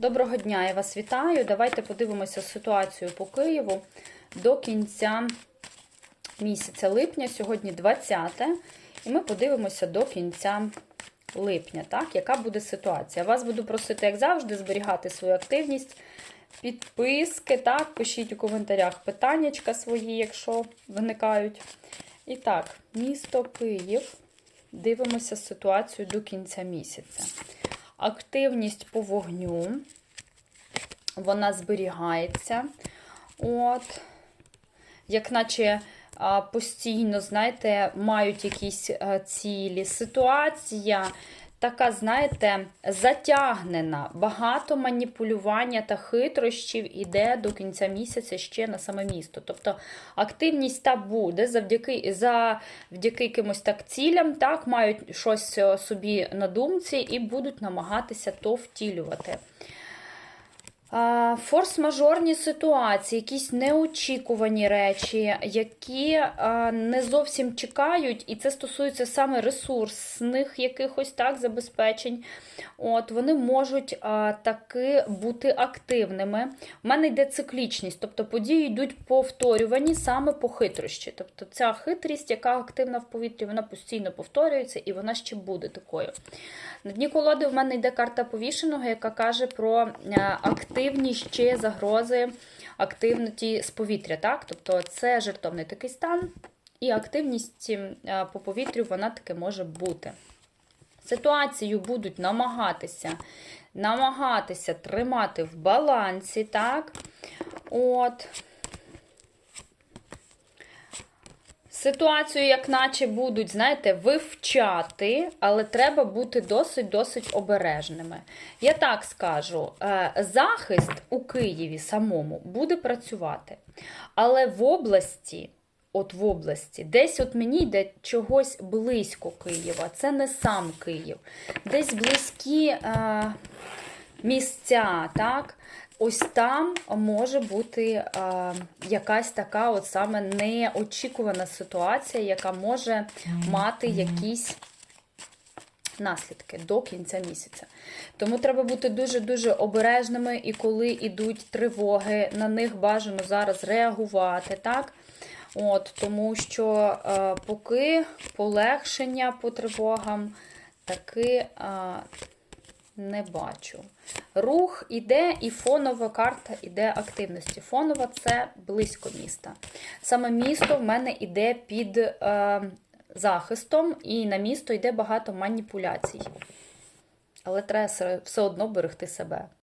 Доброго дня, я вас вітаю. Давайте подивимося ситуацію по Києву до кінця місяця липня. Сьогодні 20, і ми подивимося до кінця липня, так, яка буде ситуація. Вас буду просити, як завжди, зберігати свою активність, підписки, так, пишіть у коментарях питаннячка свої, якщо виникають. І так, місто Київ. Дивимося ситуацію до кінця місяця. Активність по вогню, вона зберігається. От, як наче постійно, знаєте, мають якісь цілі. Ситуація така, знаєте, затягнена, багато маніпулювання та хитрощів іде до кінця місяця ще на саме місто. Тобто активність та буде завдяки завдяки якимось так цілям, так, мають щось собі на думці і будуть намагатися то втілювати. Форс-мажорні ситуації, якісь неочікувані речі, які не зовсім чекають, і це стосується саме ресурсних якихось так забезпечень. От Вони можуть таки бути активними. У мене йде циклічність, тобто події йдуть повторювані саме по хитрощі. Тобто ця хитрість, яка активна в повітрі, вона постійно повторюється і вона ще буде такою. На дні колоди в мене йде карта повішеного, яка каже про активні ще загрози активності з повітря. Так? Тобто це жертовний такий стан, і активність по повітрю вона таки може бути. Ситуацію будуть намагатися намагатися тримати в балансі, так? От. Ситуацію, як наче будуть, знаєте, вивчати, але треба бути досить-досить обережними. Я так скажу: захист у Києві самому буде працювати. Але в області, от в області, десь от мені йде чогось близько Києва, це не сам Київ, десь близькі е, місця, так? Ось там може бути е, якась така от саме неочікувана ситуація, яка може мати якісь наслідки до кінця місяця. Тому треба бути дуже-дуже обережними, і коли йдуть тривоги, на них бажано зараз реагувати. так? От, Тому що е, поки полегшення по тривогам таки. Е, не бачу. Рух іде, і фонова карта іде активності. Фонова це близько міста. Саме місто в мене йде під е, захистом, і на місто йде багато маніпуляцій. Але треба все одно берегти себе.